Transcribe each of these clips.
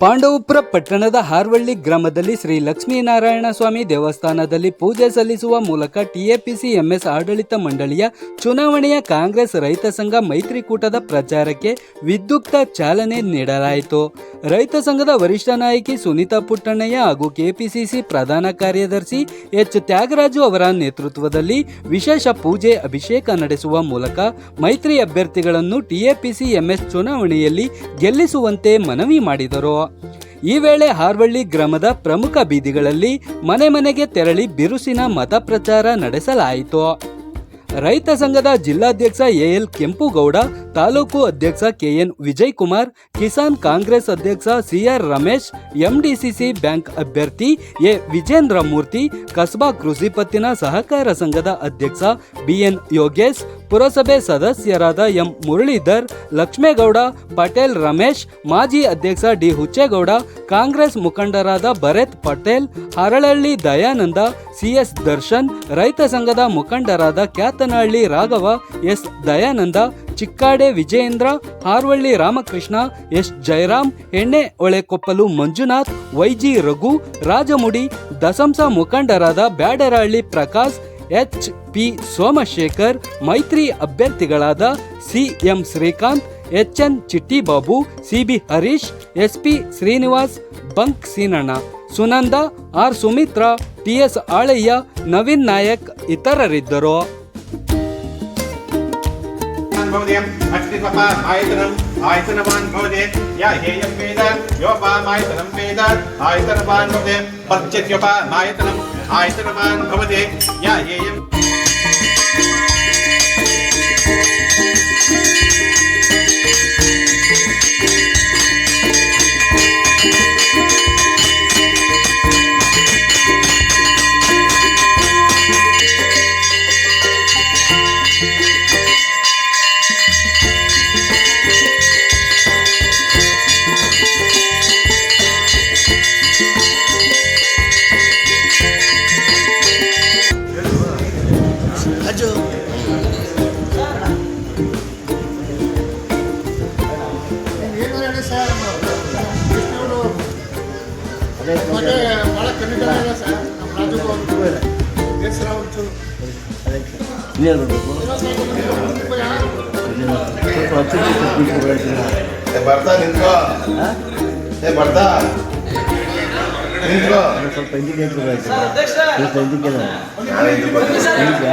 ಪಾಂಡವಪುರ ಪಟ್ಟಣದ ಹಾರ್ವಳ್ಳಿ ಗ್ರಾಮದಲ್ಲಿ ಶ್ರೀ ಲಕ್ಷ್ಮೀನಾರಾಯಣ ಸ್ವಾಮಿ ದೇವಸ್ಥಾನದಲ್ಲಿ ಪೂಜೆ ಸಲ್ಲಿಸುವ ಮೂಲಕ ಟಿಎಪಿಸಿ ಎಂಎಸ್ ಆಡಳಿತ ಮಂಡಳಿಯ ಚುನಾವಣೆಯ ಕಾಂಗ್ರೆಸ್ ರೈತ ಸಂಘ ಮೈತ್ರಿಕೂಟದ ಪ್ರಚಾರಕ್ಕೆ ವಿದ್ಯುಕ್ತ ಚಾಲನೆ ನೀಡಲಾಯಿತು. ರೈತ ಸಂಘದ ವರಿಷ್ಠ ನಾಯಕಿ ಸುನೀತಾ ಪುಟ್ಟಣ್ಣಯ್ಯ ಹಾಗೂ ಕೆಪಿಸಿಸಿ ಪ್ರಧಾನ ಕಾರ್ಯದರ್ಶಿ ಎಚ್. ತ್ಯಾಗರಾಜು ಅವರ ನೇತೃತ್ವದಲ್ಲಿ ವಿಶೇಷ ಪೂಜೆ ಅಭಿಷೇಕ ನಡೆಸುವ ಮೂಲಕ ಮೈತ್ರಿ ಅಭ್ಯರ್ಥಿಗಳನ್ನು ಟಿಎಪಿಸಿ ಎಂಎಸ್ ಚುನಾವಣೆಯಲ್ಲಿ ಗೆಲ್ಲಿಸುವಂತೆ ಮನವಿ ಮಾಡಿದರು. ಈ ವೇಳೆ ಹಾರ್ವಳ್ಳಿ ಗ್ರಾಮದ ಪ್ರಮುಖ ಬೀದಿಗಳಲ್ಲಿ ಮನೆ ಮನೆಗೆ ತೆರಳಿ ಬಿರುಸಿನ ಮತ ಪ್ರಚಾರ ನಡೆಸಲಾಯಿತು. ರೈತ ಸಂಘದ ಜಿಲ್ಲಾಧ್ಯಕ್ಷ ಎಎಲ್ ಕೆಂಪುಗೌಡ, ತಾಲೂಕು ಅಧ್ಯಕ್ಷ ಕೆಎನ್ ವಿಜಯ್ ಕುಮಾರ್ ಕಿಸಾನ್ ಕಾಂಗ್ರೆಸ್ ಅಧ್ಯಕ್ಷ C R Ramesh, MDCC bank ಅಭ್ಯರ್ಥಿ ಎ ವಿಜೇಂದ್ರ ಮೂರ್ತಿ ಕಸ್ಬಾ ಕೃಷಿ ಪತ್ತಿನ ಸಹಕಾರ ಸಂಘದ ಅಧ್ಯಕ್ಷ ಬಿಎನ್ ಯೋಗೇಶ್, ಪುರಸಭೆ ಸದಸ್ಯರಾದ ಎಂ ಮುರಳೀಧರ್, ಲಕ್ಷ್ಮೇಗೌಡ, ಪಟೇಲ್ ರಮೇಶ್, ಮಾಜಿ ಅಧ್ಯಕ್ಷ ಡಿ ಹುಚ್ಚೇಗೌಡ, ಕಾಂಗ್ರೆಸ್ ಮುಖಂಡರಾದ ಭರತ್ ಪಟೇಲ್ ಹರಳಹಳ್ಳಿ ದಯಾನಂದ ಸಿಎಸ್ ದರ್ಶನ್, ರೈತ ಸಂಘದ ಮುಖಂಡರಾದ Kyathanahalli Raghava, S Dayananda, Chikkade Vijayendra, Harvalli Ramakrishna, S Jayaram, Enne Holekoppalu Manjunath, YG Raghu, Rajamudi, ದಸಂಸ ಮುಖಂಡರಾದ ಬ್ಯಾಡರಹಳ್ಳಿ ಪ್ರಕಾಶ್, ಎಚ್ ಪಿ ಸೋಮಶೇಖರ್, ಮೈತ್ರಿ ಅಭ್ಯರ್ಥಿಗಳಾದ C M Srikanth H N Chittibabu, C B Harish S P Srinivas, bunk Seenanna, Sunanda, R Sumitra T S Alayya, Naveen Nayak ಇತರರಿದ್ದರು. भवति अग्निपपात् आयतनम् आयतनवान् भवति या हेयं वेद योपामायतनं वेद आयतनवान् भवति पच्यत्योपामायतनम् आयतनवान् भवति या हेयं ಬರ್ತಾ ನಿಂತ್ಕೋ. ಏ ಬರ್ತಾ. ನಿಂತ್ಕೋ. ಸ್ವಲ್ಪ ಹಿಂದಿಗೆ ಸ್ವಲ್ಪ ಹಿಂದಿಗೆ ಹಿಂದಿಗೆ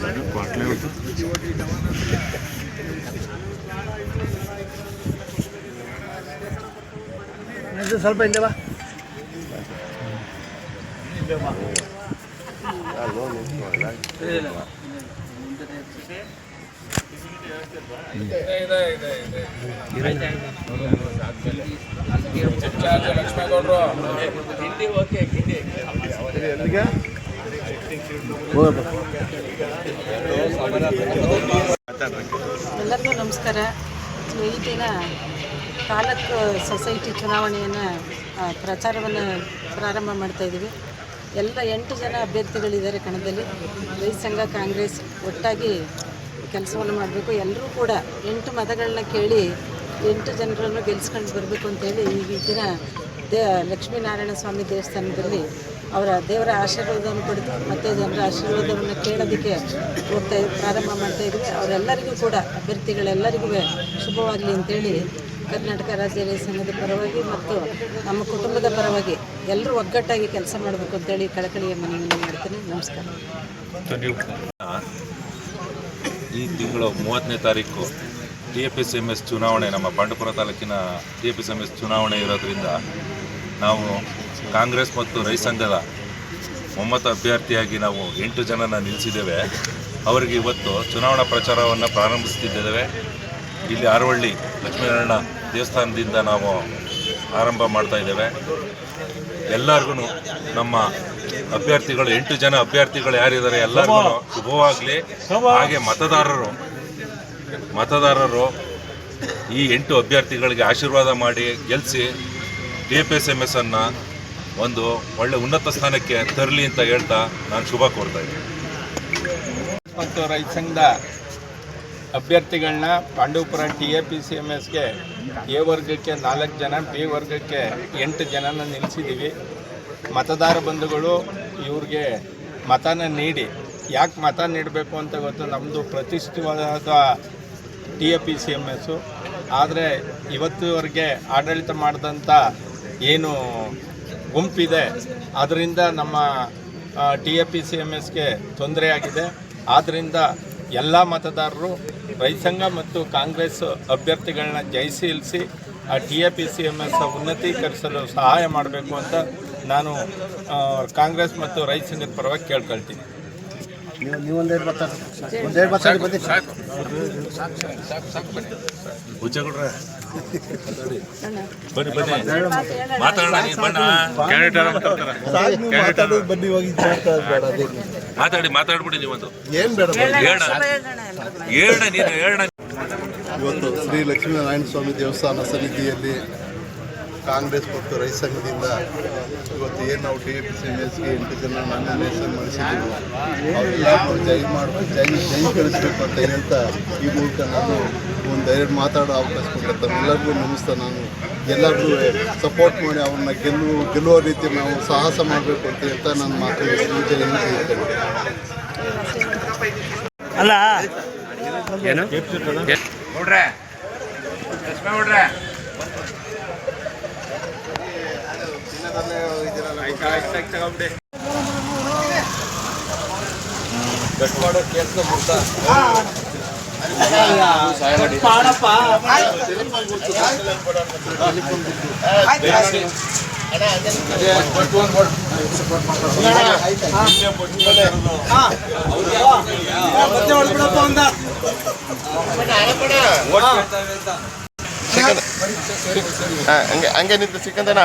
ತರಣ ತರಣ ತರಣ ಹಿಂದಿ ಓಕೆ ಹಿಂದಿ. ಹಿಂದೆ ಬಾ ಎಲ್ಲರಿಗೂ ನಮಸ್ಕಾರ. ಈ ದಿನ ತಾಲೂಕು ಸೊಸೈಟಿ ಚುನಾವಣೆಯನ್ನು ಪ್ರಚಾರವನ್ನು ಪ್ರಾರಂಭ ಮಾಡ್ತಾ ಇದ್ದೀವಿ ಎಲ್ಲ ಎಂಟು ಜನ ಅಭ್ಯರ್ಥಿಗಳಿದ್ದಾರೆ ಕಣದಲ್ಲಿ. ರೈತ ಸಂಘ, ಕಾಂಗ್ರೆಸ್ ಒಟ್ಟಾಗಿ ಕೆಲಸವನ್ನು ಮಾಡಬೇಕು. ಎಲ್ಲರೂ ಕೂಡ ಎಂಟು ಮತಗಳನ್ನ ಕೇಳಿ ಎಂಟು ಜನರನ್ನು ಗೆಲ್ಸ್ಕೊಂಡು ಬರಬೇಕು ಅಂತೇಳಿ ಈ ದಿನ ದೇ, ಲಕ್ಷ್ಮೀನಾರಾಯಣ ಸ್ವಾಮಿ ದೇವಸ್ಥಾನದಲ್ಲಿ ಅವರ ದೇವರ ಆಶೀರ್ವಾದವನ್ನು ಪಡೆದು ಮತ್ತು ಜನರ ಆಶೀರ್ವಾದವನ್ನು ಕೇಳೋದಕ್ಕೆ ಹೋಗ್ತಾ ಪ್ರಾರಂಭ ಮಾಡ್ತಾ ಇದ್ವಿ ಅವರೆಲ್ಲರಿಗೂ ಕೂಡ ಅಭ್ಯರ್ಥಿಗಳೆಲ್ಲರಿಗೂ ಶುಭವಾಗಲಿ ಅಂತೇಳಿ ಕರ್ನಾಟಕ ರಾಜ್ಯ ರೈತ ಪರವಾಗಿ ಮತ್ತು ನಮ್ಮ ಕುಟುಂಬದ ಪರವಾಗಿ ಎಲ್ಲರೂ ಒಗ್ಗಟ್ಟಾಗಿ ಕೆಲಸ ಮಾಡಬೇಕು ಅಂತೇಳಿ ಕಳಕಳಿಯ ಮನವಿಯನ್ನು ಮಾಡ್ತೇನೆ. ನಮಸ್ಕಾರ. ಈ ತಿಂಗಳು ಮೂವತ್ತನೇ ತಾರೀಕು T F S M S ಚುನಾವಣೆ, ನಮ್ಮ ಪಾಂಡುಪುರ ತಾಲೂಕಿನ T F S M S ಚುನಾವಣೆ ಇರೋದ್ರಿಂದ ನಾವು ಕಾಂಗ್ರೆಸ್ ಮತ್ತು ರೈತ ಸಂಘದ ಒಮ್ಮತ ಅಭ್ಯರ್ಥಿಯಾಗಿ ನಾವು ಎಂಟು ಜನನ ನಿಲ್ಲಿಸಿದ್ದೇವೆ ಅವರಿಗೆ ಇವತ್ತು ಚುನಾವಣಾ ಪ್ರಚಾರವನ್ನು ಪ್ರಾರಂಭಿಸುತ್ತಿದ್ದೇವೆ ಇಲ್ಲಿ ಆರವಳ್ಳಿ ಲಕ್ಷ್ಮೀನಾರಾಯಣ ದೇವಸ್ಥಾನದಿಂದ ನಾವು ಆರಂಭ ಮಾಡ್ತಾ ಇದ್ದೇವೆ. ಎಲ್ಲರಿಗೂ ನಮ್ಮ ಅಭ್ಯರ್ಥಿಗಳು, ಎಂಟು ಜನ ಅಭ್ಯರ್ಥಿಗಳು ಯಾರಿದ್ದಾರೆ ಎಲ್ಲರಿಗೂ ಶುಭವಾಗಲಿ. ಹಾಗೆ ಮತದಾರರು ಮತದಾರರು ಈ ಎಂಟು ಅಭ್ಯರ್ಥಿಗಳಿಗೆ ಆಶೀರ್ವಾದ ಮಾಡಿ ಗೆಲ್ಲಿಸಿ D P S M S ಅನ್ನು ಒಂದು ಒಳ್ಳೆ ಉನ್ನತ ಸ್ಥಾನಕ್ಕೆ ತರಲಿ ಅಂತ ಹೇಳ್ತಾ ನಾನು ಶುಭ ಕೋರ್ತಾ ಇದ್ದೀನಿ. ಮತ್ತು ರೈತ ಸಂಘದ ಅಭ್ಯರ್ಥಿಗಳನ್ನ Pandavapura T A P C M ಎಸ್ಗೆ ಎ ವರ್ಗಕ್ಕೆ ನಾಲ್ಕು ಜನ, ಬಿ ವರ್ಗಕ್ಕೆ ಎಂಟು ಜನನ ನಿಲ್ಲಿಸಿದ್ದೀವಿ. ಮತದಾರ ಬಂಧುಗಳು ಇವ್ರಿಗೆ ಮತನ ನೀಡಿ. ಯಾಕೆ ಮತ ನೀಡಬೇಕು ಅಂತ ಗೊತ್ತು? ನಮ್ಮದು ಪ್ರತಿಷ್ಠಿತವಾದ T A P C M S. ಆದರೆ ಇವತ್ತುವರೆಗೆ ಆಡಳಿತ ಮಾಡಿದಂಥ ಏನು ಗುಂಪಿದೆ. ಅದರಿಂದ ನಮ್ಮ T A P, C M ಎಸ್ಗೆ ತೊಂದರೆಯಾಗಿದೆ ಆದ್ದರಿಂದ ಎಲ್ಲ ಮತದಾರರು, ರೈತ ಸಂಘ ಮತ್ತು ಕಾಂಗ್ರೆಸ್ ಅಭ್ಯರ್ಥಿಗಳನ್ನ ಜಯಿಸಿಲ್ಸಿ ಆ T A P, C M S ಉನ್ನತೀಕರಿಸಲು ಸಹಾಯ ಮಾಡಬೇಕು ಅಂತ ನಾನು ಕಾಂಗ್ರೆಸ್ ಮತ್ತು ರೈತ ಸಂಘದ ಪರವಾಗಿ ಕೇಳ್ಕೊಳ್ತೀನಿ. ನೀವು ನೀವು ಒಂದೆರಡು ಮಾತಾಡಿ ಒಂದೆರಡು ಬರ್ತಾರೆ ಬಂದಿ ಹುಚ್ಚಗುಡ್ರೆ ಬನ್ನಿ ಬನ್ನಿ ಮಾತಾಡೋಣ ಬನ್ನಿ ಹೋಗಿ ಮಾತಾಡಿ ಮಾತಾಡ್ಬಿಡಿ ನೀವೊಂದು ಏನು ಬೇಡ ಹೇಳ ನೀನು ಇವತ್ತು ಶ್ರೀ ಲಕ್ಷ್ಮೀನಾರಾಯಣ ಸ್ವಾಮಿ ದೇವಸ್ಥಾನ ಸಮಿತಿಯಲ್ಲಿ ಕಾಂಗ್ರೆಸ್ ಮತ್ತು ರೈತ ಸಂಘದಿಂದ ಇವತ್ತು ಏನು ನಾವು T A P C M ಎಸ್ಗೆ ಎಂಟು ಜನ ನಾಮಿನೇಷನ್ ಮಾಡಿಸಿದ್ದೀವಿ ಅವರೆಲ್ಲರೂ ಜೈ ಮಾಡಬೇಕು ಜೈ ಜೈ ಕಳಿಸ್ಬೇಕು ಅಂತ ಹೇಳ್ತಾ ಈ ಮೂಲಕ ನಾನು ಒಂದು ಎರಡು ಮಾತಾಡೋ ಅವಕಾಶ ಕೊಟ್ಟಿರ್ತ ಎಲ್ಲರಿಗೂ ನಮಿಸ್ತಾ. ನಾನು ಎಲ್ಲರಿಗೂ ಸಪೋರ್ಟ್ ಮಾಡಿ ಅವ್ರನ್ನ ಗೆಲ್ಲುವ ಗೆಲ್ಲುವ ರೀತಿ ನಾವು ಸಾಹಸ ಮಾಡಬೇಕು ಅಂತ ಹೇಳ್ತಾ ನನ್ನ ಮಾತು ಹೇಳ್ತೇನೆ ನೋಡ್ರೆ. ಲಕ್ಷ್ಮೀ ನೋಡ್ರೆ ಹಂಗೆ ಹಂಗೆ ನಿಂತು ಸಿಕ್ಕಂತನಾ?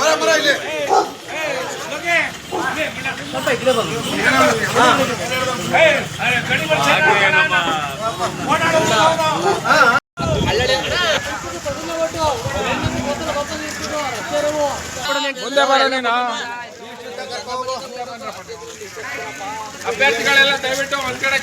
ಬರ ಬರ ಇಲ್ಲಿ ಮುಂದೆ ಬರ ನೀನು ಅಭ್ಯರ್ಥಿಗಳೆಲ್ಲ ದಯವಿಟ್ಟು ಒಂದ್ ಕಡೆ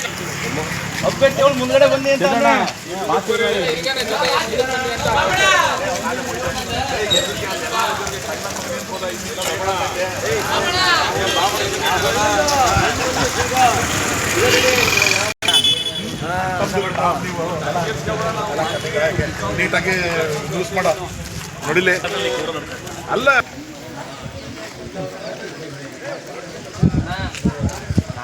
ನೀಟಾಗಿ ಯೂಸ್ ಮಾಡ. ನೋಡಿಲ್ಲ. ಅಲ್ಲ.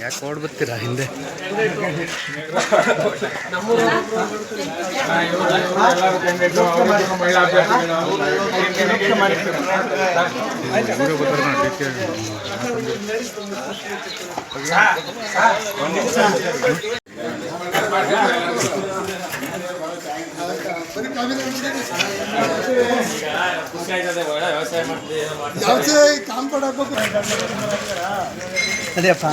ಯಾಕೆ ಓಡ್ಬಿಡ್ತೀರಾ ಹಿಂದೆ? ಯಾವ್ದೇ ಕಾಂಪೌಂಡ್ ಹಾಕ್ಬೇಕು ಅದೇಪ್ಪ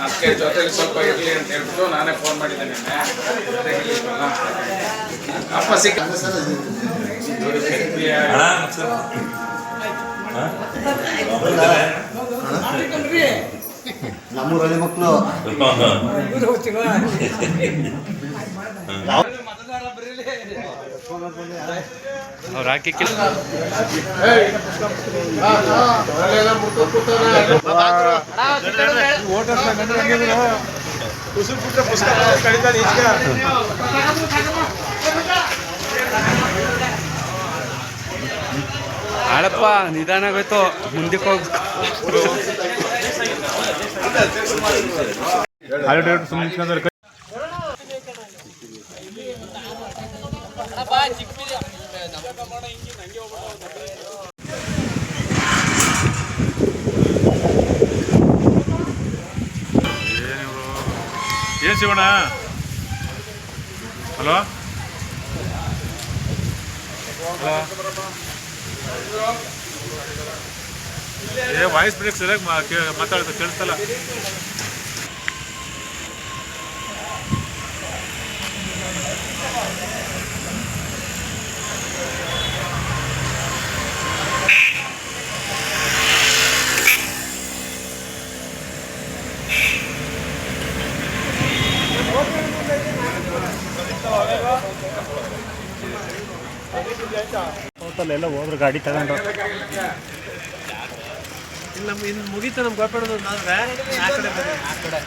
ಅದಕ್ಕೆ ಜೊತೆಗೆ ಸ್ವಲ್ಪ ಇರಲಿ ಅಂತ ಹೇಳ್ಬಿಟ್ಟು ನಾನೇ ಫೋನ್ ಮಾಡಿದ್ದೆ. ಅಪ್ಪ ನಮ್ಮೂರಲ್ಲಿ ಮಕ್ಕಳು ಆಳಪ್ಪ ನಿಧಾನ ಆಗೋಯ್ತು. ಮುಂದಕ್ಕೆ ಹೋಗ್ ಏನ್ ಶಿವಣ್ಣ? ಹಲೋ? ಏ ವಾಯ್ಸ್ ಬ್ರೇಕ್ ಸರಿಯಾಗಿ ಮಾತಾಡೋದು ಕೇಳ್ತಲ್ಲ ಎಲ್ಲ ಹೋದ್ರು ಗಾಡಿ ತಗೊಂಡು ಮುಗೀತು ನಮ್ಗೆ ಗೋಪಡೋದು ಆ ಕಡೆ ಆ ಕಡೆ.